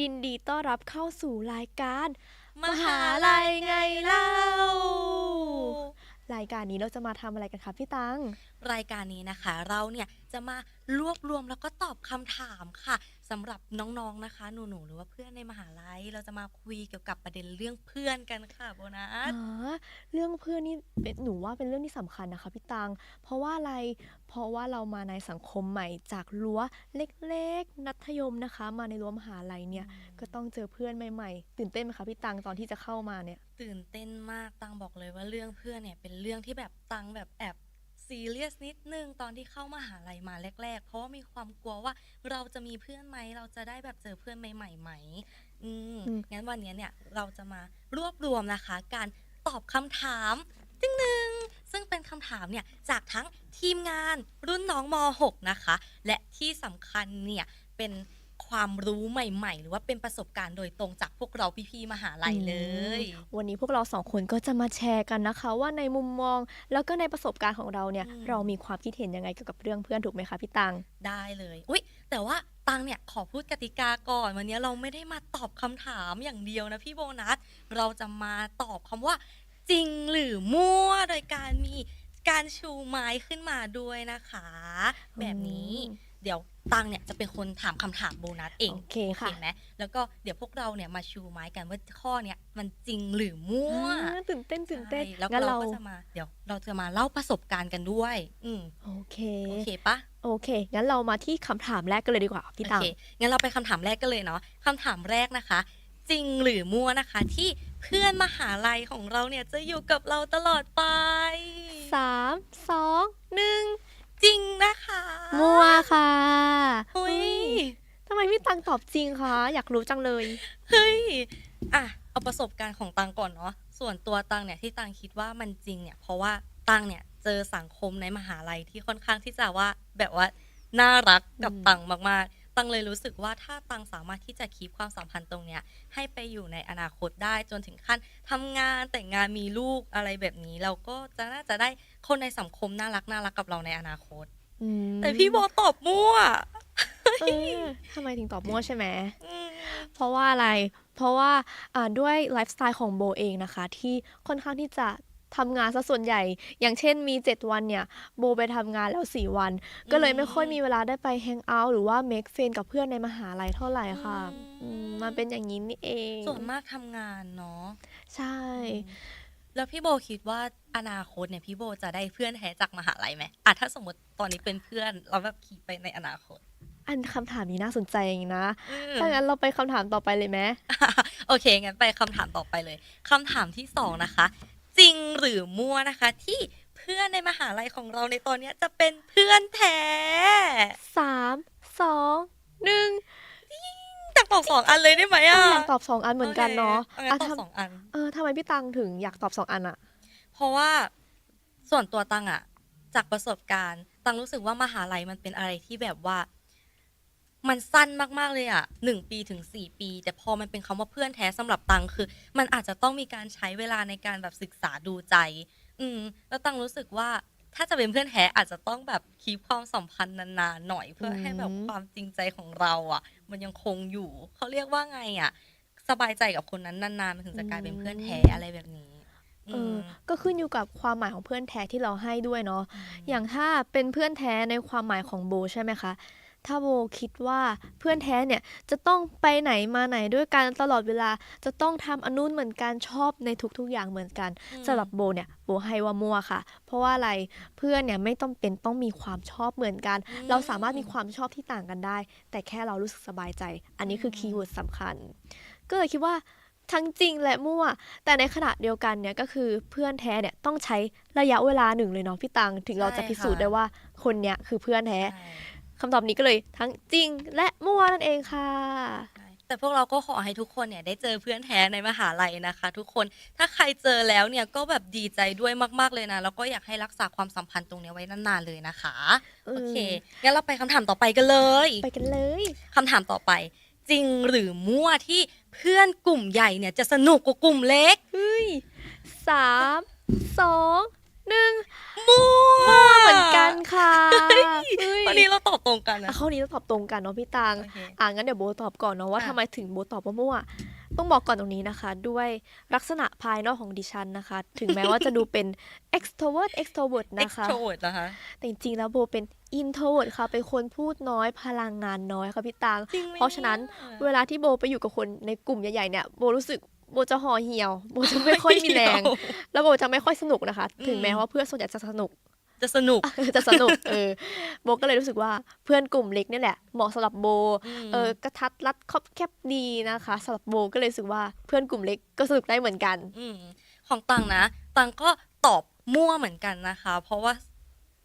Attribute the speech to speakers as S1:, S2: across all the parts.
S1: ยินดีต้อนรับเข้าสู่รายการ มหาลัยไงเล่า รายการนี้เราจะมาทำอะไรกันคะพี่ตัง
S2: รายการนี้นะคะ เราเนี่ยจะมารวบรวมแล้วก็ตอบคำถามค่ะสำหรับน้องๆนะคะ หนูๆหรือว่าเพื่อนในมหาลัย เราจะมาคุยเกี่ยวกับประเด็นเรื่องเพื่อนกันค่ะโบนัส
S1: อ๋อเรื่องเพื่อนนี่เป็นหนูว่าเป็นเรื่องที่สำคัญนะคะพี่ตัง เพราะว่าอะไรเพราะว่าเรามาในสังคมใหม่จากรั้วเล็กๆนัธยมนะคะ มาในรั้วมหาลัยเนี่ยก็ต้องเจอเพื่อนใหม่ๆตื่นเต้นไหมคะพี่ตังตอนที่จะเข้ามาเนี่ย
S2: ตื่นเต้นมากตังบอกเลยว่าเรื่องเพื่อนเนี่ยเป็นเรื่องที่แบบตังแบบแอบซีเรียสนิดนึงตอนที่เข้ามหาลัยมาแรก ๆ เพราะว่ามีความกลัวว่าเราจะมีเพื่อนไหมเราจะได้แบบเจอเพื่อนใหม่ๆไหมอืม
S1: อืม
S2: งั้นวันนี้เนี่ยเราจะมารวบรวมนะคะ การตอบคำถามตึงหนึ่งซึ่งเป็นคำถามเนี่ยจากทั้งทีมงานรุ่นน้องม .6 นะคะ และที่สำคัญเนี่ยเป็น ความรู้ใหม่ ๆ หรือว่าเป็นประสบการณ์โดยตรงจากพวกเราพี่ๆมหาลัยเลย
S1: อืมวันนี้พวกเราสองคนก็จะมาแชร์กันนะคะ ว่าในมุมมองแล้วก็ในประสบการณ์ของเราเนี่ย
S2: อืม
S1: เรามีความคิดเห็นยังไงเกี่ยวกับเรื่องเพื่อนถูกไหมคะพี่ตัง
S2: ได้เลยอุ๊ยแต่ว่าตังเนี่ยขอพูดกติกาก่อนวันนี้เราไม่ได้มาตอบคำถามอย่างเดียวนะพี่โบนัสเราจะมาตอบคำว่า จริงหรือมั่วโดยการมีการชูไม้ขึ้นมาด้วยนะคะ แบบนี้
S1: อืม
S2: เดี๋ยวตังเนี่ยจะเป็นคนถามคำถามโบนัสเอง
S1: โอเคค่ะ
S2: ไหมแล้วก็เดี๋ยวพวกเราเนี่ยมาชูไม้กันว่าข้อเนี้ยมันจริงหรือมั่ว
S1: อ่าตื่นเต้นตื่นเต้น
S2: ใช่แล้ว
S1: งั้น
S2: เรา
S1: เรา
S2: ก็จะมาเดี๋ยวเราจะมาเล่าประสบการณ์กันด้วย อืม
S1: โอเค
S2: โอเคปะ
S1: โอเคงั้นเรามาที่คำถามแรกกันเลยดีกว่าพี่ตัง
S2: โอเคงั้นเราไปคำถามแรกกันเลยเนาะคำถามแรกนะคะ จริงหรือมั่วนะคะ ที่เพื่อนมหาลัยของเราเนี่ยจะอยู่กับเราตลอดไป
S1: สามสองหนึ่ง
S2: จริงนะคะ
S1: มั่วค่ะ
S2: อุ้ย
S1: ทำไมพี่ตังตอบจริงคะ อยากรู้จังเลย
S2: เฮ้ย อะ เอาประสบการณ์ของตังก่อนเนาะ ส่วนตัวตังเนี่ยที่ตังคิดว่ามันจริงเนี่ย เพราะว่าตังเนี่ยเจอสังคมในมหาลัยที่ค่อนข้างที่จะว่าแบบว่าน่ารักกับ
S1: อืม
S2: ตังมากๆ ตังเลยรู้สึกว่าถ้าตังสามารถที่จะคีบความสัมพันธ์ตรงเนี้ยให้ไปอยู่ในอนาคตได้จนถึงขั้นทำงานแต่งงานมีลูกอะไรแบบนี้ เราก็จะน่าจะได้คนในสังคมน่ารักน่ารักกับเราในอนาคต
S1: อืม
S2: แต่พี่โบตอบมั่ว
S1: เออทำไมถึงตอบมั่วใช่ไหม
S2: อืม
S1: เพราะว่าอะไร เพราะว่าอ่าด้วยไลฟ์สไตล์ของโบเองนะคะ ที่ค่อนข้างที่จะทำงานซะส่วนใหญ่ อย่างเช่นมี 7 วันเนี่ย โบไปทำงานแล้ว 4 วัน ก็เลยไม่ค่อยมีเวลาได้ไปแฮงเอาท์หรือว่าเมคเฟนกับเพื่อนในมหาลัยเท่าไหร่ค่ะ
S2: อืม
S1: อืมมันเป็นอย่างนี้นี่เอง
S2: ส่วนมากทำงานเนาะ
S1: ใช่
S2: แล้วพี่โบคิดว่าอนาคตเนี่ยพี่โบจะได้เพื่อนแท้จากมหาลัยไหมอะถ้าสมมติตอนนี้เป็นเพื่อนเราแบบขี่ไปในอนาคต
S1: อันคำถามนี้น่าสนใจอย่างนี้นะ
S2: อืม
S1: ถ้างั้นเราไปคำถามต่อไปเลยไหม
S2: โอเคงั้นไปคำถามต่อไปเลยคำถามที่สองนะคะ จริงหรือมั่วนะคะ ที่เพื่อนในมหาลัยของเราในตอนเนี้ยจะเป็นเพื่อนแท้
S1: สามสองหนึ่ง
S2: อยาก ตอบสองอันเลยได้ไหมอะ
S1: อยากตอบสองอันเหมือนกันเนาะ
S2: โอเคเอางั้นตอบ
S1: ทำ
S2: สองอัน
S1: เออทำไมพี่ตังถึงอยากตอบสองอันอะ
S2: เพราะว่าส่วนตัวตังอะจากประสบการณ์ ตังรู้สึกว่ามหาลัยมันเป็นอะไรที่แบบว่า มันสั้นมากๆเลยอะหนึ่งปีถึงสี่ปี แต่พอมันเป็นคำว่าเพื่อนแท้สำหรับตังคือ มันอาจจะต้องมีการใช้เวลาในการแบบศึกษาดูใจ อืม แล้วตังรู้สึกว่า ถ้าจะเป็นเพื่อนแท้อาจจะต้องแบบคีบความสัมพันธ์นานๆหน่อยเพื่อให้แบบความจริงใจของเราอะมันยังคงอยู่เขาเรียกว่าไงอะสบายใจกับคนนั้นนานๆมันถึงจะกลายเป็นเพื่อนแท้อะไรแบบนี้
S1: เออก็ขึ้นอยู่กับความหมายของเพื่อนแท้ที่เราให้ด้วยเนาะอย่างถ้าเป็นเพื่อนแท้ในความหมายของโบใช่ไหมคะ ถ้าโบคิดว่าเพื่อนแท้เนี่ยจะต้องไปไหนมาไหนด้วยกันตลอดเวลาจะต้องทำอนนุนเหมือนกันชอบในทุกๆอย่างเหมือนกัน
S2: อืม
S1: สำหรับโบเนี่ยโบให้ว่ามั่วค่ะ เพราะว่าอะไรเพื่อนเนี่ยไม่ต้องเป็นต้องมีความชอบเหมือนกัน
S2: อืม
S1: เราสามารถมีความชอบที่ต่างกันได้ แต่แค่เรารู้สึกสบายใจ อันนี้คือ
S2: ม
S1: คีย์เวิร์ดสำคัญ ก็เลยคิดว่าทั้งจริงและมั่ว แต่ในขณะเดียวกันเนี่ยก็คือเพื่อนแท้เนี่ยต้องใช้ระยะเวลาหนึ่งเลยเนาะพี่ตังถึงเราจะพิสูจน์ได้ว่าคนเนี้ยคือเพื่อนแท้
S2: ใช่
S1: คำตอบนี้ก็เลยทั้งจริงและมั่วนั่นเองค่ะ
S2: ใช่แต่พวกเราก็ขอให้ทุกคนเนี่ยได้เจอเพื่อนแท้ในมหาลัยนะคะ ทุกคนถ้าใครเจอแล้วเนี่ยก็แบบดีใจด้วยมากๆเลยนะ แล้วก็อยากให้รักษาความสัมพันธ์ตรงเนี้ยไว้นานๆเลยนะคะ
S1: เออ
S2: โอเคงั้นเราไปคำถามต่อไปกันเลย
S1: ไปกันเลย
S2: คำถามต่อไป จริงหรือมั่วที่เพื่อนกลุ่มใหญ่เนี่ยจะสนุกกว่ากลุ่มเล็ก
S1: เฮ้ยสามสอง หนึ่ง
S2: มั่ว
S1: เหมือนกันค่ะเฮ้ย
S2: วันนี้เราตอบตรงกันนะ
S1: อะข้อนี้เราตอบตรงกันเนาะพี่ตัง
S2: โอเค
S1: อะงั้นเดี๋ยวโบตอบก่อนเนาะว่า
S2: อะ
S1: ทำไมถึงโบตอบว่ามั่วต้องบอกก่อนตรงนี้นะคะ ด้วยลักษณะภายนอกของดิฉันนะคะ ถึงแม้ว่าจะดูเป็น extrovert extrovert นะคะ
S2: extrovert นะคะ
S1: แต่จริงๆแล้วโบเป็น introvert ค่ะ เป็นคนพูดน้อยพลังงานน้อยค่ะพี่ตัง
S2: จริงไหม
S1: เพราะฉะนั้นเวลาที่โบไปอยู่กับคนในกลุ่มใหญ่ๆเนี่ยโบรู้สึก โบจะห่อเหี่ยว โบจะไม่ค่อยมีแรง แล้วโบจะไม่ค่อยสนุกนะคะ ถึงแม้ว่าเพื่อนส่วนใหญ่จะสนุก
S2: จะสนุก
S1: จะสนุก เออ โบก็เลยรู้สึกว่าเพื่อนกลุ่มเล็กเนี่ยแหละ เหมาะสำหรับโบ
S2: ม
S1: เออกระทัดรัดครอบแคบดีนะคะสำหรับโบก็เลยรู้สึกว่าเพื่อนกลุ่มเล็กก็สนุกได้เหมือนกัน
S2: มของตังนะ ตังก็ตอบมั่วเหมือนกันนะคะ เพราะว่า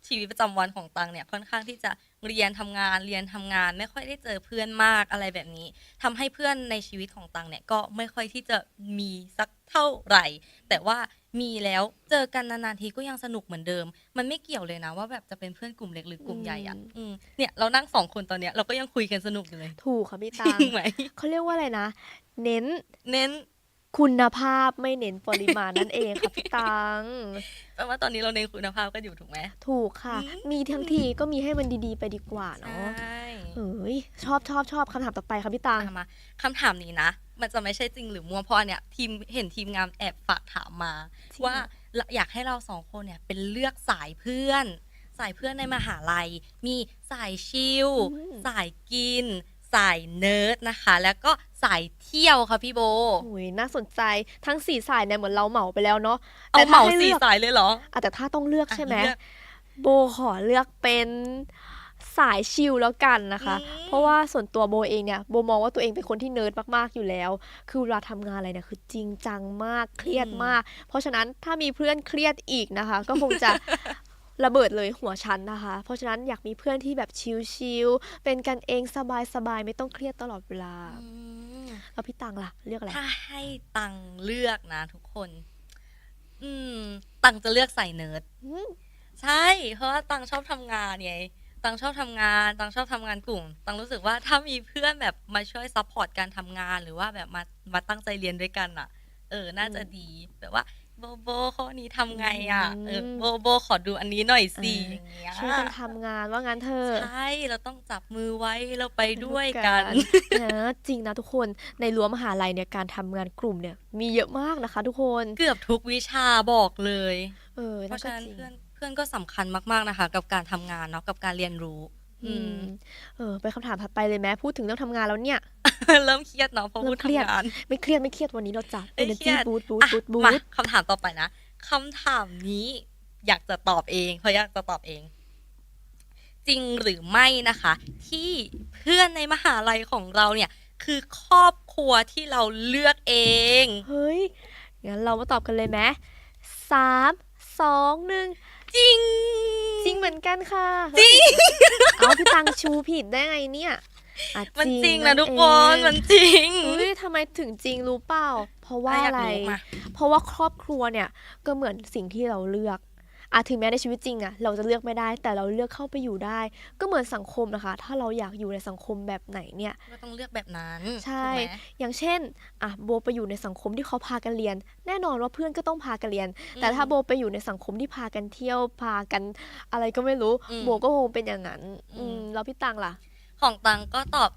S2: ชีวิตประจำวันของตังเนี่ยค่อนข้างที่จะ เรียนทำงานเรียนทำงาน ไม่ค่อยได้เจอเพื่อนมากอะไรแบบนี้ทำให้เพื่อนในชีวิตของตังเนี่ยก็ไม่ค่อยที่จะมีสักเท่าไหร่ แต่ว่ามีแล้วเจอกันนานๆทีก็ยังสนุกเหมือนเดิม มันไม่เกี่ยวเลยนะว่าแบบจะเป็นเพื่อนกลุ่มเล็กหรือกลุ่มใหญ่อะอืมเนี่ยเรานั่งสองคนตอนเนี้ยเราก็ยังคุยกันสนุกอยู่เลย
S1: ถูกค่ะพี่ตัง
S2: ไหม
S1: เขาเรียกว่าอะไรนะ เน้น
S2: เน้น
S1: คุณภาพไม่เน้นปริมาณนั่นเองค่ะพี่ตัง
S2: แปลว่าตอนนี้เราเน้นคุณภาพกันอยู่ถูกไหม
S1: ถูกค่ะ
S2: อืม
S1: มีทั้งทีก็มีให้มันดีๆไปดีกว่า
S2: ใช
S1: เนาะ่เฮ้ยชอบชอบชอบคำถามต่อไปค่ะพี่ตัง
S2: อะมาคำถามนี้นะ มันจะไม่ใช่จริงหรือมั่วเพราะอันเนี่ยทีมเห็นทีมงานแอบฝากถามมา
S1: จริง
S2: ว่าอยากให้เราสองคนเนี่ยเป็นเลือกสายเพื่อน สายเพื่อนในมหาลัย มีสายชิล
S1: อืม
S2: สายกิน สายเนิร์ดนะคะ แล้วก็สายเที่ยวค่ะพี่โบ
S1: โอ้ยน่าสนใจทั้งสี่สายเนี่ยเหมือนเราเหมาไปแล้วเนาะ
S2: เอา
S1: แต่
S2: เห
S1: ถ้า
S2: มา
S1: ให้
S2: สี่
S1: เลือก
S2: สายเลยเหรอ
S1: อะแต่ถ้าต้องเลือกใช่ไหม
S2: อะเลือก
S1: โบขอเลือกเป็นสายชิลแล้วกันนะคะ
S2: อืม
S1: เพราะว่าส่วนตัวโบเองเนี่ยโบมองว่าตัวเองเป็นคนที่เนิร์ดมากๆอยู่แล้ว คือเวลาทำงานอะไรเนี่ยคือจริงจังมากเครียดมาก เพราะฉะนั้นถ้ามีเพื่อนเครียดอีกนะคะ ก็คงจะ ระเบิดเลยหัวชั้นนะคะ เพราะฉะนั้นอยากมีเพื่อนที่แบบชิลๆเป็นกันเองสบายๆไม่ต้องเครียดตลอดเวลา
S2: อืม
S1: แล้วพี่ตังล่ะ เลือกอะไร
S2: ถ้าให้ตังเลือกนะทุกคน อืม ตังจะเลือกใส่เนิร์ด
S1: อืม
S2: ใช่ เพราะว่าตังชอบทำงานไงตังชอบทำงาน ตังชอบทำงานกลุ่ม ตังรู้สึกว่าถ้ามีเพื่อนแบบมาช่วยซัพพอร์ตการทำงาน หรือว่าแบบมามาตั้งใจเรียนด้วยกันอะ เออ น่าจะดีแบบว่า โบโบข้อนี้ทำไงอะเออโบโบขอดูอันนี้หน่อยสิอย่างเงี้ย
S1: ช่วยกันทำงานว่างั้นเถอะ
S2: ใช่เราต้องจับมือไว้เราไปด้วยกัน
S1: นะจริงนะทุกคนในรั้วมหาลัยเนี่ยการทำงานกลุ่มเนี่ยมีเยอะมากนะคะ ทุกคน
S2: เกือบทุกวิชาบอกเลย
S1: เออ
S2: เพราะฉะนั้น
S1: ก็จง
S2: เพื่อนเพื่อนก็สำคัญมากๆนะคะ กับการทำงานเนาะกับการเรียนรู้
S1: อื
S2: อื
S1: ม
S2: ม
S1: เออไปคำถามถัดไปเลยไหมพูดถึงเรื่องทำงานแล้วเนี่ย
S2: เริ่มเครียดเนาะเพราะ
S1: เริ่
S2: พู
S1: ม
S2: ด
S1: เครียด
S2: ทำงาน
S1: ไม่เครียดไม่เครียดวันนี้เราจัด
S2: ไม่
S1: energy
S2: เครียด
S1: boost boost
S2: อะ
S1: boost
S2: มา
S1: boost
S2: คำถามต่อไปนะคำถามนี้อยากจะตอบเองเพราะอยากจะตอบเอง จริงหรือไม่นะคะ ที่เพื่อนในมหาลัยของเราเนี่ย คือครอบครัวที่เราเลือกเอง
S1: เฮ้ยงั้นเรามาตอบกันเลยไหมสามสองหนึ่ง
S2: จริง
S1: จริงเหมือนกันค่ะ
S2: จริง
S1: เอาพี่ตังชูผิดได้ไงเนี่ยอะ
S2: มันจริง
S1: นั่
S2: นะทุก
S1: เอง
S2: คนมันจริง
S1: เฮ้ยทำไมถึงจริงรู้เปล่า เพราะว่า
S2: อะอยาก
S1: อะไร
S2: รู้มา
S1: เพราะว่าครอบครัวเนี่ยก็เหมือนสิ่งที่เราเลือก อาถึงแม้ในชีวิตจริงอะเราจะเลือกไม่ได้ แต่เราเลือกเข้าไปอยู่ได้ ก็เหมือนสังคมนะคะ ถ้าเราอยากอยู่ในสังคมแบบไหนเนี่ย
S2: ก็ต้องเลือกแบบนั้น
S1: ใช่
S2: ถูกไหม
S1: อย่างเช่นอะโบไปอยู่ในสังคมที่เขาพากันเรียน แน่นอนว่าเพื่อนก็ต้องพากันเรียน แต่ถ้า
S2: อืม
S1: โบไปอยู่ในสังคมที่พากันเที่ยวพากันอะไรก็ไม่รู้
S2: อืม
S1: โบก็คงเป็นอย่างนั้น
S2: อืม
S1: อืมแล้วพี่ตังล่ะ
S2: ของตังก็ตอบ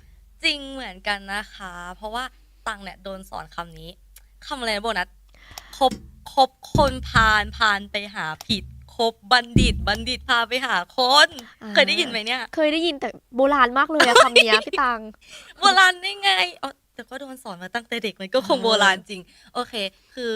S2: จริงเหมือนกันนะคะ เพราะว่าตังเนี่ยโดนสอนคำนี้คำอะไรนะโบนัสคบคบคนพาลพาลไปหาผิด คบบัณฑิต บัณฑิตพาไปหาคน
S1: อ่า
S2: เคยได้ยินไหมเนี่ย
S1: เคยได้ยินแต่โบราณมากเลยอะ คำเนี้ยพี่ตัง
S2: โบราณได้ไงเอาแต่ก็โดนสอนมาตั้งแต่เด็กมันก็คง
S1: อ่า
S2: โบราณจริง โอเค คือ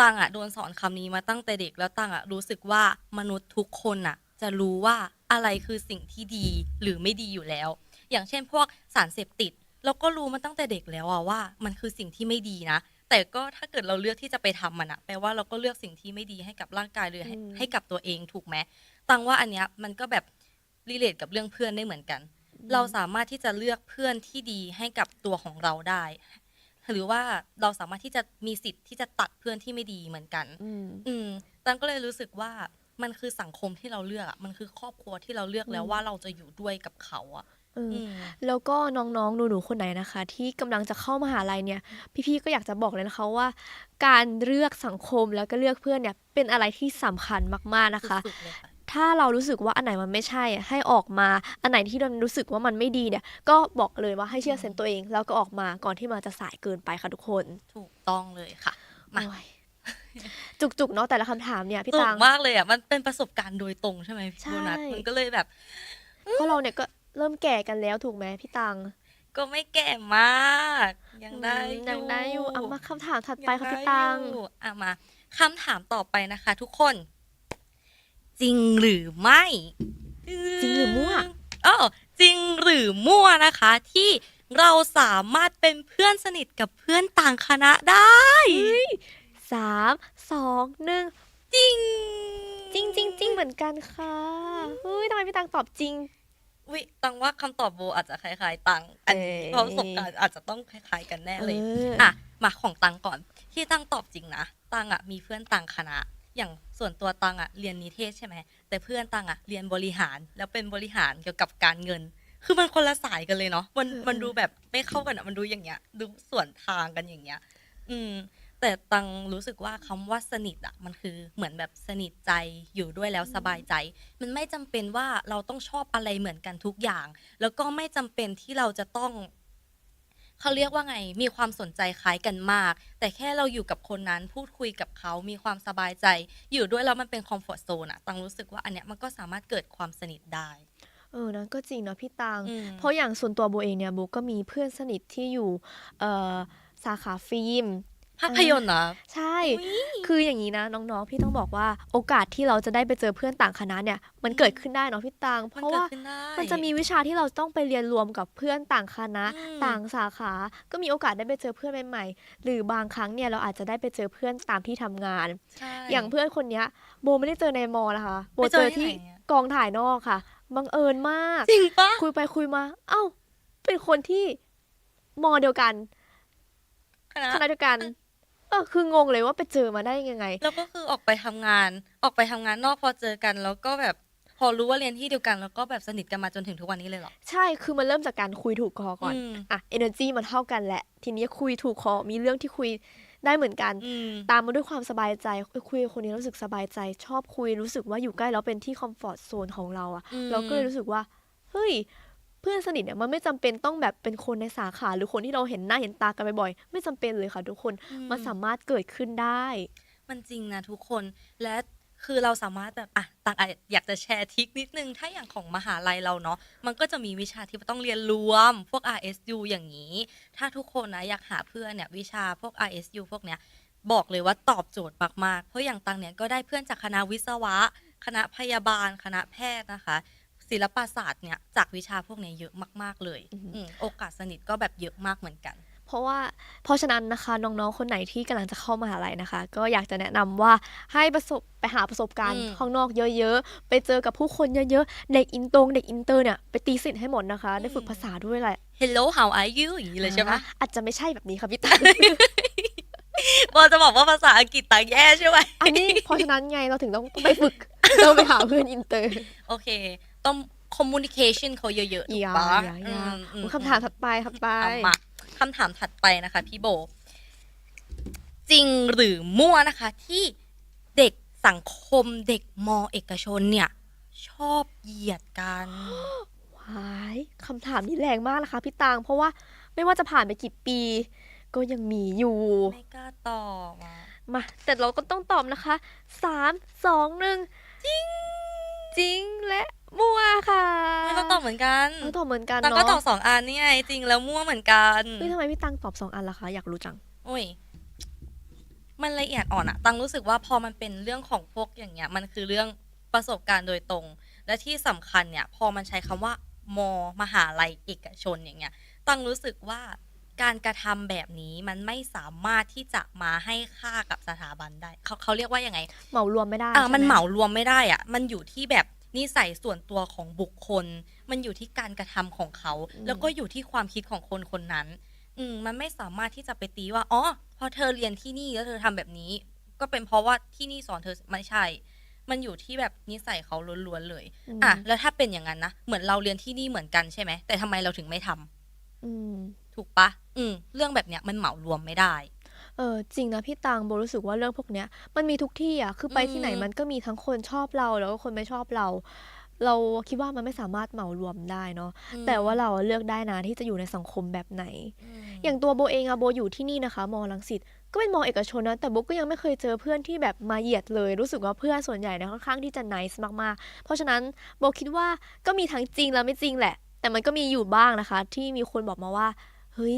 S2: ตังอะโดนสอนคำนี้มาตั้งแต่เด็กแล้วตังอะรู้สึกว่ามนุษย์ทุกคนอะจะรู้ว่าอะไรคือสิ่งที่ดีหรือไม่ดีอยู่แล้ว อย่างเช่นพวกสารเสพติดเราก็รู้มาตั้งแต่เด็กแล้วอะว่า มันคือสิ่งที่ไม่ดีนะ แต่ก็ถ้าเกิดเราเลือกที่จะไปทำมันอะแปลว่าเราก็เลือกสิ่งที่ไม่ดีให้กับร่างกายหรือให้
S1: อืม
S2: ให้กับตัวเองถูกไหมตังว่าอันเนี้ยมันก็แบบรีเลทกับเรื่องเพื่อนได้เหมือนกัน เราสามารถที่จะเลือกเพื่อนที่ดีให้กับตัวของเราได้ หรือว่าเราสามารถที่จะมีสิทธิ์ที่จะตัดเพื่อนที่ไม่ดีเหมือนกัน
S1: อืม
S2: อืมตันก็เลยรู้สึกว่ามันคือสังคมที่เราเลือกอะมันคือครอบครัวที่เราเลือกแล้ว
S1: อืม
S2: ว่าเราจะอยู่ด้วยกับเขาอะ
S1: เอออ
S2: อืม
S1: แล้วก็น้องๆ หนูๆ คนไหนนะคะ ที่กำลังจะเข้ามหาลัยเนี่ย พี่ๆ ก็อยากจะบอกเลยนะคะว่า การเลือกสังคมแล้วก็เลือกเพื่อนเนี่ยเป็นอะไรที่สำคัญมากๆนะคะ
S2: สุดๆเลยค่ะ
S1: ถ้าเรารู้สึกว่าอันไหนมันไม่ใช่อะให้ออกมา อันไหนที่เรารู้สึกว่ามันไม่ดีเนี่ย ก็บอกเลยว่าให้เชื่อเซนส์ตัวเอง แล้วก็ออกมาก่อนที่มันจะสายเกินไปค่ะทุกคน
S2: ถูกต้องเลยค่ะ มา
S1: โอ้ยจุกๆ เนาะแต่ละคำถามเนี่ยพี่
S2: ถู
S1: ตั
S2: ก
S1: ง
S2: มากเลยอะ มันเป็นประสบการณ์โดยตรงใช่ไหมพี่
S1: ใช่
S2: โบนัสมันก็เลยแบบ
S1: เพราะเราเนี่ยก็ เริ่มแก่กันแล้วถูกไหมพี่ตัง
S2: ก็ไม่แก่มาก ยังได้
S1: อืมยังได้อยู่เอามาคำถามถัดไปค่ะ
S2: ยัง
S1: พี่
S2: ด้
S1: ตัง
S2: อยู่อะมาคำถามต่อไปนะคะ ทุกคน จริงหรือไม่
S1: จริงหรือมั่ว
S2: เออจริงหรือมั่วนะคะ ที่เราสามารถเป็นเพื่อนสนิทกับเพื่อนต่างคณะได้
S1: สามสองหนึ่ง
S2: จริง
S1: จริงจริงจริงเหมือนกันค่ะเฮ้ยทำไมพี่ตังตอบจริง
S2: วิตังว่าคำตอบโบอาจจะคล้ายๆ ตังอันนี้
S1: เอ้ย
S2: เพราะประสบการณ์อาจจะต้องคล้ายๆกันแน่เลย
S1: เออ
S2: อะมาของตังก่อน ที่ตังตอบจริงนะ ตังอะมีเพื่อนต่างคณะ อย่างส่วนตัวตังอะเรียนนิเทศใช่ไหม แต่เพื่อนตังอะเรียนบริหารแล้วเป็นบริหารเกี่ยวกับการเงิน คือมันคนละสายกันเลยเนาะ มัน
S1: เออ
S2: มันดูแบบไม่เข้ากันอะมันดูอย่างเงี้ย ดูส่วนทางกันอย่างเงี้ย อืม แต่ตังรู้สึกว่าคำว่าสนิทอะมันคือเหมือนแบบสนิทใจอยู่ด้วยแล้วสบายใจ มันไม่จำเป็นว่าเราต้องชอบอะไรเหมือนกันทุกอย่าง แล้วก็ไม่จำเป็นที่เราจะต้องเขาเรียกว่าไง มีความสนใจคล้ายกันมาก แต่แค่เราอยู่กับคนนั้นพูดคุยกับเขามีความสบายใจ อยู่ด้วยแล้วมันเป็นคอมฟอร์ z โซนอะตังรู้สึกว่าอันเนี้ยมันก็สามารถเกิดความสนิทได้
S1: เออนะก็จริงเนาะพี่ตัง
S2: อืม
S1: เพราะอย่างส่วนตัวโบเองเนี่ยโบก็มีเพื่อนสนิทที่อยู่เอ่อสาขาฟิล์ม
S2: ภาพยนตร์เหรอ
S1: ใช่ คืออย่างนี้นะน้องๆ พี่ต้องบอกว่าโอกาสที่เราจะได้ไปเจอเพื่อนต่างคณะเนี่ย มันเกิดขึ้นได้เนาะพี่ตังเพ
S2: มัน
S1: ราะ
S2: เกิด
S1: ว่า
S2: ขึ้นได้
S1: มันจะมีวิชาที่เราต้องไปเรียนรวมกับเพื่อนต่างคณะ
S2: อืม
S1: ต่างสาขา ก็มีโอกาสได้ไปเจอเพื่อนใหม่ๆ หรือบางครั้งเนี่ยเราอาจจะได้ไปเจอเพื่อนตามที่ทำงาน
S2: ใช่
S1: อย่างเพื่อนคนเนี้ยโบไม่ได้เจอในมอนะคะโบ
S2: ไปเจ
S1: เจ
S2: อ
S1: อ
S2: ที่
S1: ที่
S2: ไหนอะ
S1: กองถ่ายนอกค่ะบังเอิญมาก
S2: จริงปะ
S1: คุยไปคุยมา เอ้า เป็นคนที่มอเดียวกัน
S2: คณะ
S1: คณะเดียวกัน เออคืองงเลยว่าไปเจอมาได้ยังไง
S2: แล้วก็คือออกไปทำงาน ออกไปทำงานนอกพอเจอกัน แล้วก็แบบพอรู้ว่าเรียนที่เดียวกัน แล้วก็แบบสนิทกันมาจนถึงทุกวันนี้เลยเหรอ
S1: ใช่คือมันเริ่มจากการคุยถูกคอก่อน
S2: อืม
S1: อะ energy มันเท่ากันแหละ ทีนี้คุยถูกคอมีเรื่องที่คุยได้เหมือนกัน
S2: อืม
S1: ตามมาด้วยความสบายใจเอ้ยคุยกับคนนี้รู้สึกสบายใจ ชอบคุยรู้สึกว่าอยู่ใกล้แล้วเป็นที่คอมฟอร์ z โซนของเราอะ
S2: อืม
S1: เราก็เลยรู้สึกว่า เฮ้ย เพื่อนสนิทเนี่ยมันไม่จำเป็นต้องแบบเป็นคนในสาขาหรือคนที่เราเห็นหน้าเห็นตากันบ่อยๆไม่จำเป็นเลยค่ะ ทุกคน
S2: อื
S1: มันสามารถเกิดขึ้นได้
S2: มันจริงนะทุกคนและคือเราสามารถแบบอะต่างอาจอยากจะแชร์ทริคนิดนึง ถ้าอย่างของมหาลัยเราเนาะ มันก็จะมีวิชาที่ต้องเรียนรวม พวก RSU อย่างนี้ ถ้าทุกคนนะอยากหาเพื่อนเนี่ยวิชาพวก RSU พวกเนี้ยบอกเลยว่าตอบโจทย์มากๆ เพราะอย่างตังเนี่ยก็ได้เพื่อนจากคณะวิศวะ คณะพยาบาล คณะแพทย์นะคะ ศิลปศาสตร์เนี่ยจากวิชาพวกเนี้ยเยอะมาก ๆเลย
S1: อือหืออื
S2: มโอกาสสนิทก็แบบเยอะมากเหมือนกัน
S1: เพราะว่าเพราะฉะนั้นนะคะน้องๆคนไหนที่กำลังจะเข้ามหาลัยนะคะ ก็อยากจะแนะนำว่าให้ประสบไปหาประสบการณ์
S2: อืม
S1: ข้างนอกเยอะๆ ไปเจอกับผู้คนเยอะๆ เด็กอินตรงเด็กอินเตอร์เนี่ยไปตีสิทธิ์ให้หมดนะคะ ได้ฝึกภาษาด้วยแหละ
S2: Hello how are you อย่างนี้เลยใช่ไหม
S1: อ่าอาจจะไม่ใช่แบบนี้ค่ะพี่ตัน
S2: บอจะบอกว่าภาษาอังกฤษตังแย่ใช่ไหม
S1: อันนี้เพราะฉะนั้นไงเราถึงต้องต้องไปฝึกต้องไปหาเพื่อนอินเตอร์
S2: โอเค ต้อง communication เขาเยอะๆถูก
S1: อย่า
S2: ปะ
S1: อย่าอย่า
S2: อืมอืม
S1: คำถามถัดไปถัดไป
S2: เอามาคำถามถัดไปนะคะ พี่โบ จริงหรือมั่วนะคะ ที่เด็กสังคมเด็กมเอกชนเนี่ย ชอบเหยียดกัน
S1: ว้ายคำถามนี้แรงมากนะคะพี่ตังเพราะว่าไม่ว่าจะผ่านไปกี่ปี ก็ยังมีอยู่
S2: ไม่กล้าตอบอะ
S1: มา แต่เราก็ต้องตอบนะคะสามสองหนึ่งจริง จริงและ มั่วค่ะ
S2: ไม่ต้องตอบเหมือนกัน
S1: เราตอบเหมือนกัน
S2: ตัง
S1: เนาะ
S2: ก็ตอบสองอันนี่ไงจริงแล้วมั่วเหมือนกัน
S1: เฮ้ยทำไมพี่ตังตอบสองอันล่ะคะ อยากรู้จัง
S2: โอ้ยมันละเอียดอ่อนอะตังรู้สึกว่าพอมันเป็นเรื่องของพวกอย่างเงี้ย มันคือเรื่องประสบการณ์โดยตรง และที่สำคัญเนี่ย พอมันใช้คำว่ามมหาลัยเอกชนอย่างเงี้ย ตังรู้สึกว่าการกระทำแบบนี้มันไม่สามารถที่จะมาให้ค่ากับสถาบันได้เขาเขาเรียกว่ายังไง
S1: เหมารวมไม่ได้
S2: อ่า
S1: ใช่ไมั
S2: นเหมารวมไม่ได้อะ มันอยู่ที่แบบ นิสัยส่วนตัวของบุคคล มันอยู่ที่การกระทำของเขา
S1: อืม
S2: แล้วก็อยู่ที่ความคิดของคนคนนั้น อืมมันไม่สามารถที่จะไปตีว่าอ๋อพอเธอเรียนที่นี่แล้วเธอทำแบบนี้ ก็เป็นเพราะว่าที่นี่สอนเธอไม่ใช่ มันอยู่ที่แบบนิสัยเขาล้วนๆเลย
S1: ม
S2: อะแล้วถ้าเป็นอย่างนั้นนะเหมือนเราเรียนที่นี่เหมือนกันใช่ไหมแต่ทำไมเราถึงไม่ทำ
S1: อืม
S2: ถูกปะอืม เรื่องแบบเนี้ยมันเหมารวมไม่ได้
S1: เออจริงนะพี่ตังโบรู้สึกว่าเรื่องพวกเนี้ยมันมีทุกที่อะคือไปที่ไหน
S2: อืม
S1: มันก็มีทั้งคนชอบเราแล้วก็คนไม่ชอบเรา เราคิดว่ามันไม่สามารถเหมารวมได้เนาะ
S2: อืม
S1: แต่ว่าเราเลือกได้นะที่จะอยู่ในสังคมแบบไหน
S2: ม
S1: อย่างตัวโบเองอะโบอยู่ที่นี่นะคะมอลังสิตก็เป็นมอเอกชนนะแต่โบก็ยังไม่เคยเจอเพื่อนที่แบบมาเหยียดเลย รู้สึกว่าเพื่อนส่วนใหญ่เนี่ยค่อนข้างที่จะนิสมากๆ เพราะฉะนั้นโบคิดว่าก็มีทั้งจริงและไม่จริงแหละ แต่มันก็มีอยู่บ้างนะคะ ที่มีคนบอกมาว่า เฮ้ย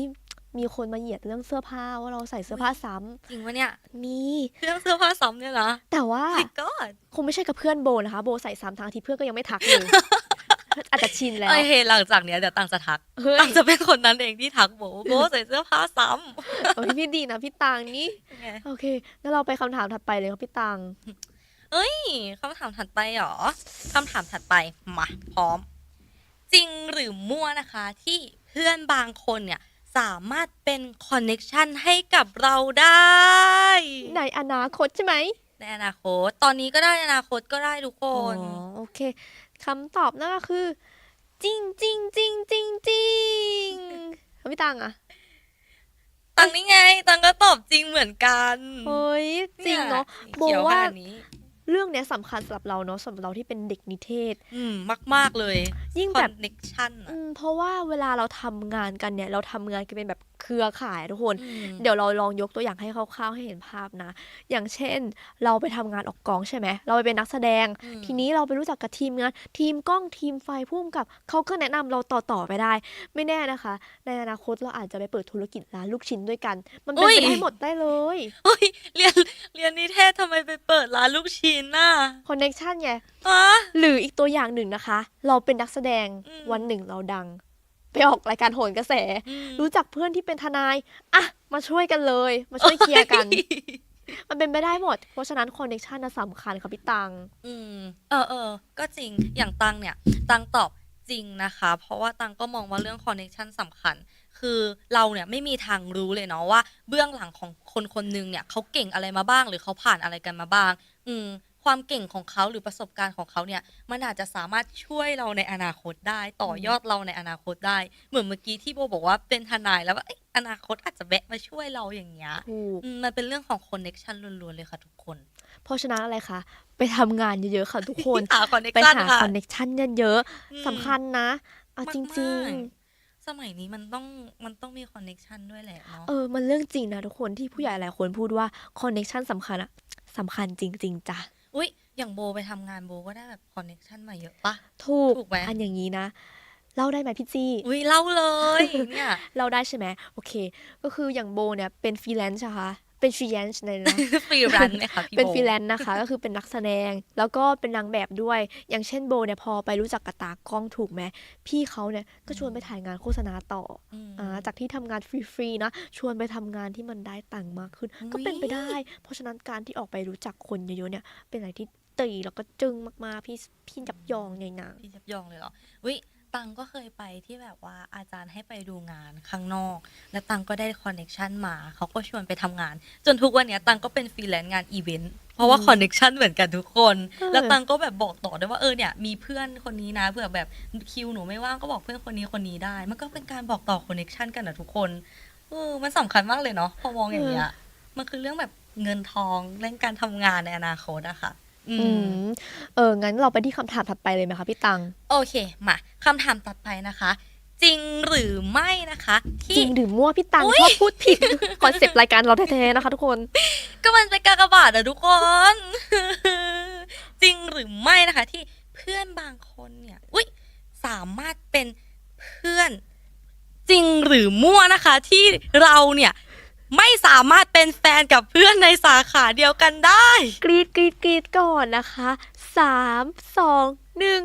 S1: มีคนมาเหยียดเรื่องเสื้อผ้าว่าเราใส่เสื้อผ้าซ้ำ
S2: จริงปะเนี่ย
S1: มี
S2: เรื่องเสื้อผ้าซ้ำเนี่ยนะ
S1: แต่ว่า
S2: my god
S1: คงไม่ใช่กับเพื่อนโบนะคะ โบใส่ซ้ำทั้งอาที่เพื่อนก็ยังไม่ทักเลยอาจจะชินแล้ว
S2: โอเคหลังจากเนี้ยเดี๋ยวตังจะทัก
S1: เฮ้ย
S2: ตังจะเป็นคนนั้นเองที่ทักโบโบใส่เสื้อผ้าซ้
S1: โอ้ยพี่ดีนะพี่ตังนี่ำ
S2: ไง
S1: โอเคงั้นเราไปคำถามถัดไปเลยครับพี่ตัง
S2: เอ้ยคำถามถัดไปเหรอคำถามถัดไปมาพร้อม จริงหรือมั่วนะคะ ที่เพื่อนบางคนเนี่ย สามารถเป็นคอนเน็ชันให้กับเราได้
S1: ในอนาคตใช่ไหม
S2: ในอนาคต ตอนนี้ก็ได้ในอนาคตก็ได้ทุกค
S1: อ๋อน โอเคคำตอบนั่นก็คือจริงจริงจริงจริงจริงแล้วพี่ตังอะ
S2: ตังนี่ไง ตังก็ตอบจริงเหมือนกัน
S1: เฮ้ยจริงเนาะ
S2: ย
S1: โบ
S2: ขีย
S1: ว่า
S2: ขนดนี้
S1: เรื่องเนี้ยสำคัญสำหรับเราเนาะสำหรับเราที่เป็นเด็กนิเทศ
S2: อืมมาก ๆ เลย
S1: ยิ่ง
S2: คอ
S1: แบบ
S2: นเน็ชัน
S1: อืมเพราะว่าเวลาเราทำงานกันเนี่ย เราทำงานกันเป็นแบบ เครือข่ายทุกคน
S2: อืม
S1: เดี๋ยวเราลองยกตัวอย่างให้คร่าวๆให้เห็นภาพนะ อย่างเช่นเราไปทำงานออกกองใช่ไหม เราไปเป็นนักแสดง
S2: อืม
S1: ทีนี้เราไปรู้จักกับทีมงาน ทีมกล้องทีมไฟพุ่มกับเขาก็แนะนำเราต่อๆไปได้ ไม่แน่นะคะ ในอนาคตเราอาจจะไปเปิดธุรกิจร้านลูกชิ้นด้วยกัน มันเป็นไปได้หมดได้เลย
S2: เฮ้ยเรียนเรียนนิเทศทำไมไปเปิดร้านลูกชิ้นน่ะ
S1: คอนเน็ชันไง
S2: อะ
S1: หรืออีกตัวอย่างหนึ่งนะคะ เราเป็นนักแสดง
S2: อืม
S1: วันหนึ่งเราดัง ไปออกรายการโหนกระแส
S2: อืม
S1: รู้จักเพื่อนที่เป็นทนายอะมาช่วยกันเลย มาช่วยเคลียร์กัน มันเป็นไปได้หมด เพราะฉะนั้นคอนเน็ชันน่ะสำคัญค่ะพี่ตัง
S2: อืม เออเออก็จริงอย่างตังเนี่ย ตังตอบจริงนะคะ เพราะว่าตังก็มองว่าเรื่องคอนเน c ชันสำคัญ คือเราเนี่ยไม่มีทางรู้เลยเนาะว่าเบื้องหลังของคนคนหนึงเนี่ยเขาเก่งอะไรมาบ้าง หรือเขาผ่านอะไรกันมาบ้าง อืม ความเก่งของเขาหรือประสบการณ์ของเขาเนี่ยมันอาจจะสามารถช่วยเราในอนาคตได้ ต่อยอดเราในอนาคตได้ เหมือนเมื่อกี้ที่โบบอกว่าเป็นทนายแล้วว่าเอ้ยอนาคตอาจจะแวะมาช่วยเราอย่างเงี้ย
S1: ถูก
S2: อืมมันเป็นเรื่องของคอนเน c ชันล้วนๆเลยค่ะทุกคน
S1: เพราะฉะนั้นอะไรคะไปทำงานเยอะๆค่ะทุกคน
S2: หาคอนเน c
S1: ไป
S2: ชัน
S1: หา
S2: ค่ะ
S1: คอนเน็ชันเยอะ
S2: อืม
S1: ๆสำคัญนะเอาจริง
S2: มากๆสมัยนี้มันต้องมันต้องมีคอนเน็ชันด้วยแหละเนาะ
S1: ๆ เออ มันเรื่องจริงนะทุกคนที่ผู้ใหญ่หลายคนพูดว่าคอนเน็ชันสำคัญอะสำคัญจริง ๆจ้ะ
S2: อุ้ยอย่างโบไปทำงานโบก็ได้แบบคอนเน็ชันมาเยอะปะ
S1: ถูก
S2: ถูกไหม
S1: อันอย่างนี้นะ เล่าได้ไหมพี่จี้
S2: อุ้ยเล่าเลย เนี่ย
S1: เล่าได้ใช่ไหมโอเค ก็คืออย่างโบเนี่ยเป็นฟรีแลนซ์นะคะ เป็นฟรีแลนซ์เลยนะ
S2: ฟรีรันไหมคะพี่โบ
S1: เป็นฟรีแลนซ์นะคะ ก็คือเป็นนักแสดง แล้วก็เป็นนางแบบด้วย อย่างเช่นโบเนี่ยพอไปรู้จักกับตากล้องถูกไหมพี่เขาเนี่ยก็ชวนไปถ่ายงานโฆษณาต่อ
S2: อืม
S1: อ่าจากที่ทำงานฟรีๆนะชวนไปทำงานที่มันได้ตังค์มากขึ้น
S2: อุ๊ย
S1: ก็เป็นไปได้ เพราะฉะนั้นการที่ออกไปรู้จักคนเยอะๆเนี่ยเป็นอะไรที่ตีแล้วก็จึ้งมากๆพี่พี่จับยองในหนัง
S2: พี่จับยองเลยเหรออุ้ย ตังก็เคยไปที่แบบว่าอาจารย์ให้ไปดูงานข้างนอก แล้วตังก็ได้คอนเน็ชันมาเขาก็ชวนไปทำงาน จนทุกวันเนี้ยตังก็เป็นฟรีแลนซ์งานอีเวนต์เพราะว่า
S1: อืม
S2: คอนเน็ชันเหมือนกันทุกคน
S1: เออ
S2: แล้วตังก็แบบบอกต่อด้วยว่าเออเนี่ยมีเพื่อนคนนี้นะเผื่อแบบคิวหนูไม่ว่างก็บอกเพื่อนคนนี้คนนี้ได้ มันก็เป็นการบอกต่อคอนเน็ชันกันนะทุกคนเออมันสำคัญมากเลยเนาะพอมองอย่างเงี้ยมันคือเรื่องแบบเงินทองเรื่องการทำงานในอนาคตอะค่ะ อื
S1: อื
S2: ม
S1: มเออ งั้นเราไปที่คำถามถัดไปเลยไหมคะพี่ตัง
S2: โอเค มาคำถามต่อไปนะคะ จริงหรือไม่นะคะ
S1: จ
S2: ที่
S1: ริงหรือมั่วพี่ตัง
S2: อุ๊ย
S1: ชอบพูดผิด คอนเซปต์รายการเราแท้ๆนะคะทุกคน
S2: ก็มันเป็นกากบาทอะทุกคน จริงหรือไม่นะคะ ที่เพื่อนบางคนเนี่ย อุ้ยสามารถเป็นเพื่อน จริงหรือมั่วนะคะ ที่เราเนี่ย ไม่สามารถเป็นแฟนกับเพื่อนในสาขาเดียวกันได้
S1: กรีดกรีดกรีดก่อนนะคะสามสองหนึ่ง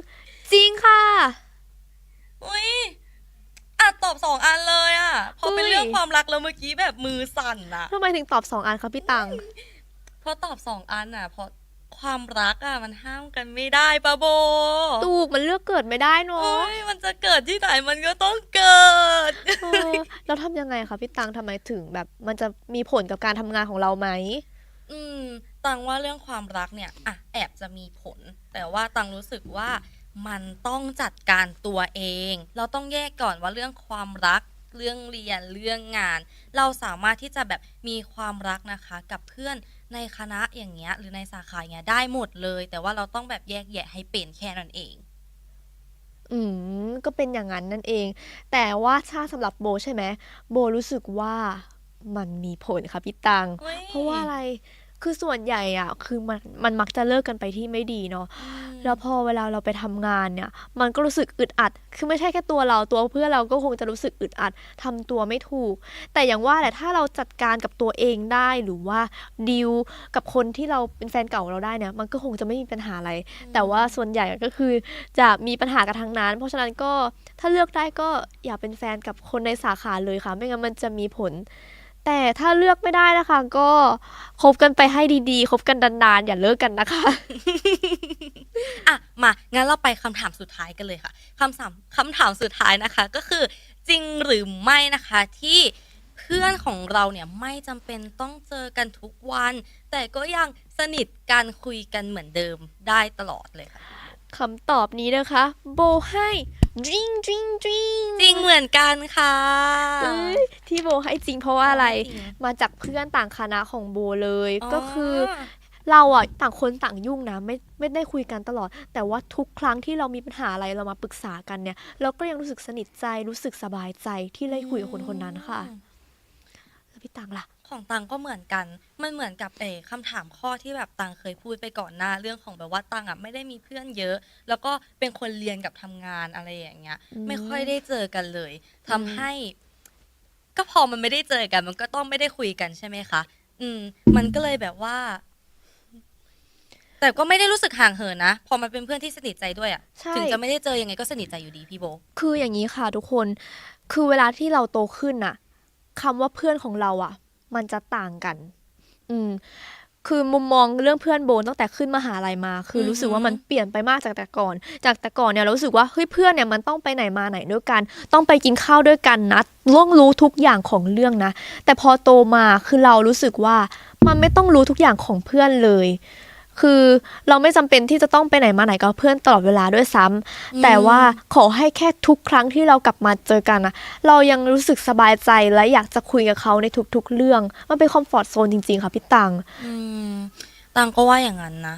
S1: จริงค่ะ
S2: อุ้ยอะตอบสองอันเลยอะพอเป็น
S1: เฮ้ย
S2: เรื่องความรักแล้วเมื่อกี้แบบมือสั่นอะ
S1: ทำไมถึงตอบสองอันคะพี่ตัง
S2: เพราะตอบสองอันอะเพราะ ความรักอะมันห้ามกันไม่ได้ปะโบ
S1: ตูกมันเลือกเกิดไม่ได้เนาะ
S2: โอ้ยมันจะเกิดที่ไหนมันก็ต้องเกิด
S1: เออแล้วทำยังไงคะพี่ตังทำไมถึงแบบ มันจะมีผลกับการทำงานของเราไหม
S2: อืม ตังว่าเรื่องความรักเนี่ยอะไออบจะมีผล แต่ว่าตังรู้สึกว่ามันต้องจัดการตัวเอง เราต้องแยกก่อนว่าเรื่องความรัก เรื่องเรียนเรื่องงาน เราสามารถที่จะแบบมีความรักนะคะ กับเพื่อน ในคณะอย่างเงี้ยหรือในสาขาอย่างเงี้ยได้หมดเลย แต่ว่าเราต้องแบบแยกแยะให้เป็นแค่นั้นเอง
S1: อืม ก็เป็นอย่างนั้นนั่นเอง แต่ว่าถ้าสำหรับโบใช่ไหมโบรู้สึกว่ามันมีผลค่ะพี่ตัง
S2: เฮ้ย
S1: เพราะว่าอะไร คือส่วนใหญ่อะคือมันมันมักจะเลิกกันไปที่ไม่ดีเนาะแล้วพอเวลาเราไปทำงานเนี่ย มันก็รู้สึกอึดอัด คือไม่ใช่แค่ตัวเราตัวเพื่อนเราก็คงจะรู้สึกอึดอัดทำตัวไม่ถูก แต่อย่างว่าแหละถ้าเราจัดการกับตัวเองได้หรือว่าดีลกับคนที่เราเป็นแฟนเก่าเราได้เนี่ย มันก็คงจะไม่มีปัญหาอะไร แต่ว่าส่วนใหญ่ก็คือจะมีปัญหากันทางนั้น เพราะฉะนั้นก็ถ้าเลือกได้ก็อย่าเป็นแฟนกับคนในสาขาเลยค่ะ ไม่งั้นมันจะมีผล แต่ถ้าเลือกไม่ได้นะคะ ก็คบกันไปให้ดีๆ คบกันนานๆ อย่าเลิกกันนะคะ
S2: อะ มา งั้นเราไปคำถามสุดท้ายกันเลยค่ะคำถามคำถามสุดท้ายนะคะ ก็คือจริงหรือไม่นะคะที่เพื่อนของเราเนี่ยไม่จำเป็นต้องเจอกันทุกวัน แต่ก็ยังสนิทกันคุยกันเหมือนเดิมได้ตลอดเลยค่ะ
S1: คำตอบนี้นะคะ โบให้ ดริงดริงดริง
S2: จริงเหมือนกันค่ะ
S1: เอ้ยที่โบให้จริงเพราะว่าอะไร
S2: จริง
S1: มาจากเพื่อนต่างคณะของโบเลยก็คือเราอะต่างคนต่างยุ่งนะไม่ไม่ได้คุยกันตลอด แต่ว่าทุกครั้งที่เรามีปัญหาอะไรเรามาปรึกษากันเนี่ย เราก็ยังรู้สึกสนิทใจรู้สึกสบายใจที่ได้คุยกับคนคนนั้นค่ะ
S2: อืม
S1: แล้ว พี่ตังล่ะ
S2: ของตังก็เหมือนกัน มันเหมือนกับเออคำถามข้อที่แบบตังเคยพูดไปก่อนหน้าเรื่องของแบบว่าตังอะไม่ได้มีเพื่อนเยอะ แล้วก็เป็นคนเรียนกับทำงานอะไรอย่างเงี้ย
S1: อืม
S2: ไม่ค่อยได้เจอกันเลยทำให้ ก็พอมันไม่ได้เจอกัน มันก็ต้องไม่ได้คุยกันใช่ไหมคะ อืม มันก็เลยแบบว่า แต่ก็ไม่ได้รู้สึกห่างเหินนะ พอมันเป็นเพื่อนที่สนิทใจด้วยอะ
S1: ใช่
S2: ถึงจะไม่ได้เจอยังไงก็สนิทใจอยู่ดีพี่โบ
S1: คืออย่างนี้ค่ะทุกคน คือเวลาที่เราโตขึ้นน่ะ คำว่าเพื่อนของเราอะ มันจะต่างกัน อืม คือมุมมองเรื่องเพื่อนโบตั้งแต่ขึ้นมหาลัยมา คือรู้สึกว่ามันเปลี่ยนไปมากจากแต่ก่อน จากแต่ก่อนเนี่ยเรารู้สึกว่าเฮ้ยเพื่อนเนี่ยมันต้องไปไหนมาไหนด้วยกัน ต้องไปกินข้าวด้วยกันนะล่วงรู้ทุกอย่างของเรื่องนะ แต่พอโตมาคือเรารู้สึกว่ามันไม่ต้องรู้ทุกอย่างของเพื่อนเลย คือเราไม่จำเป็นที่จะต้องไปไหนมาไหนกับเพื่อนตลอดเวลาด้วยซ้ำแต่ว่าขอให้แค่ทุกครั้งที่เรากลับมาเจอกันนะเรายังรู้สึกสบายใจและอยากจะคุยกับเขาในทุกๆ เรื่อง มันเป็นคอมฟอร์ทโซนจริงๆค่ะพี่ตัง
S2: อืมตังก็ว่าอย่างนั้นนะ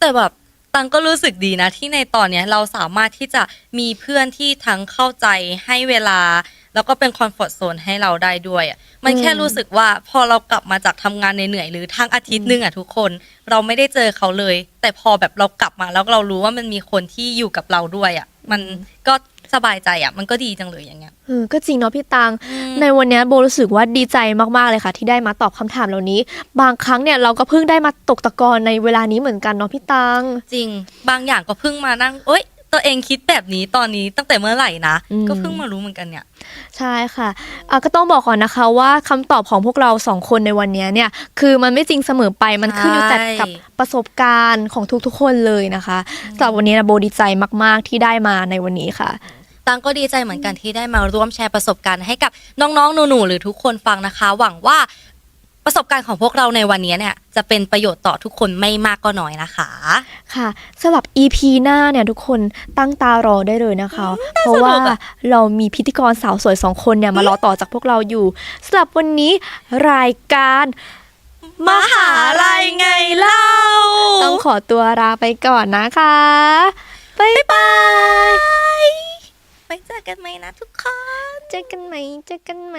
S2: แต่แบบ ตังก็รู้สึกดีนะที่ในตอนเนี้ยเราสามารถที่จะมีเพื่อนที่ทั้งเข้าใจให้เวลา แล้วก็เป็นคอมฟอร์ทโซนให้เราได้ด้วยอะมันแค่
S1: อืม
S2: รู้สึกว่าพอเรากลับมาจากทำงานเหนื่อยๆหรือทั้งอาทิตย์หนึงอะทุกคน เราไม่ได้เจอเขาเลย แต่พอแบบเรากลับมาแล้วเรารู้ว่ามันมีคนที่อยู่กับเราด้วยอะ มันก็สบายใจอะ มันก็ดีจังเลยอย่างเงี้ย
S1: เออก็จริงเนาะพี่ตัง
S2: อืม
S1: ในวันเนี้ยโบรู้สึกว่าดีใจมากๆเลยค่ะ ที่ได้มาตอบคำถามเหล่านี้ บางครั้งเนี่ยเราก็เพิ่งได้มาตกตะกอนในเวลานี้เหมือนกันเนาะพี่ตัง
S2: จริง บางอย่างก็เพิ่งมานั่งเอ้ย ตัวเองคิดแบบนี้ตอนนี้ตั้งแต่เมื่อไหร่นะ
S1: อืม
S2: ก็เพิ่งมารู้เหมือนกันเนี่ย
S1: ใช่ค่ะอะ ก็ต้องบอกก่อนนะคะว่าคำตอบของพวกเราสองคนในวันเนี้ยเนี่ย คือมันไม่จริงเสมอไปมันขึ้นอยู่แต่กับประสบการณ์ของทุกๆคนเลยนะคะสำหรับวันนี้นะโบดีใจมากๆที่ได้มาในวันนี้ค่ะ
S2: ตังก็ดีใจเหมือนกันที่ได้มาร่วมแชร์ประสบการณ์ให้กับน้องๆ หนูๆ หรือทุกคนฟังนะคะ หวังว่า ประสบการณ์ของพวกเราในวันนี้เนี่ยจะเป็นประโยชน์ต่อทุกคนไม่มากก็น้อยนะคะ
S1: ค่ะสำหรับ EP หน้าเนี่ยทุกคนตั้งตารอได้เลยนะคะ เพราะว่า
S2: สนุกอะ
S1: เรามีพิธีกรสาวสวยสองคนเนี่ยมารอต่อจากพวกเราอยู่สำหรับวันนี้รายการ
S2: มหาลัยไงเล่า
S1: ต้องขอตัวลาไปก่อนนะคะบ๊ายบาย
S2: ไปเจอกันไหมนะทุกคน
S1: เจอกันไหม เจอกันไหม